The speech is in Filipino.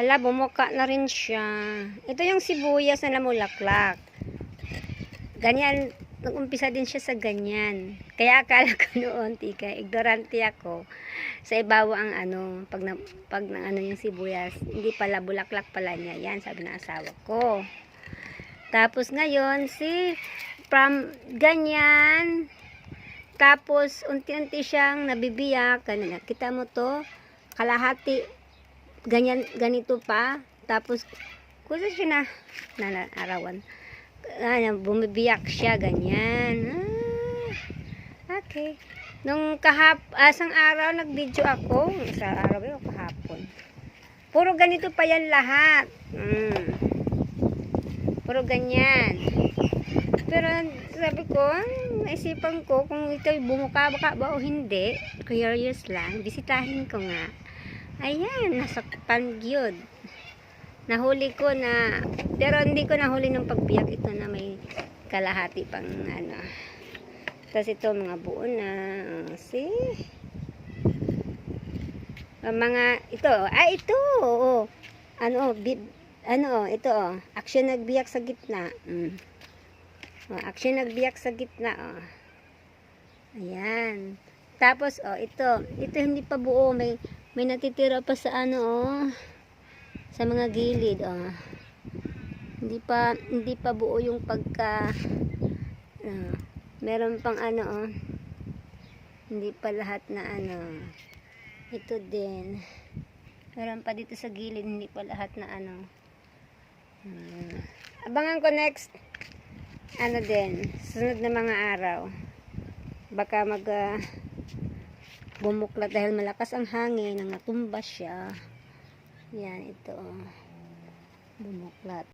Hala, bumuka na rin siya. Ito yung sibuyas na namulaklak. Ganyan, nag-umpisa din siya sa ganyan. Kaya akala ko noon, tika, ignorante ako. Sa ibawa ang ano, pag, na, pag na, ano yung sibuyas, hindi pala, bulaklak pala niya. Yan, sabi ng asawa ko. Tapos ngayon, si, from ganyan, tapos unti-unti siyang nabibiyak. Kanina, kita mo to, kalahati, ganyan, ganito pa. Tapos, kusa siya na, na, arawan. Ano, bumibiyak siya, ganyan. Ah, okay. Nung kahap, asang araw, nag-video ako. Sa araw yun, kahapon. Puro ganito pa yan lahat. Mm. Puro ganyan. Pero sabi ko, naisipan ko kung ito'y bumuka baka ba o hindi. Curious lang. Bisitahin ko nga. Ayan, nasa pangyod. Nahuli ko na, pero hindi ko nahuli ng pagbiyak. Ito na may kalahati pang ano. Tapos ito mga buo na. See? Ang mga, ito, ah, ito, oh. Ano, bib, ano, ito, oh. Action nagbiyak sa gitna. Mm. Oh, action nagbiyak sa gitna, oh. Ayan. Tapos, oh, ito. Ito hindi pa buo. May, may natitira pa sa ano, oh. Sa mga gilid, oh. Hindi pa, hindi pa buo yung pagka, ah, meron pang ano, oh. Hindi pa lahat na ano. Ito din. Meron pa dito sa gilid, hindi pa lahat na ano. Hmm. Abangan ko next ano din, sunod na mga araw. Baka mag ah, bumuklat dahil malakas ang hangin, nang natumba siya. Yan, ito. Bumuklat.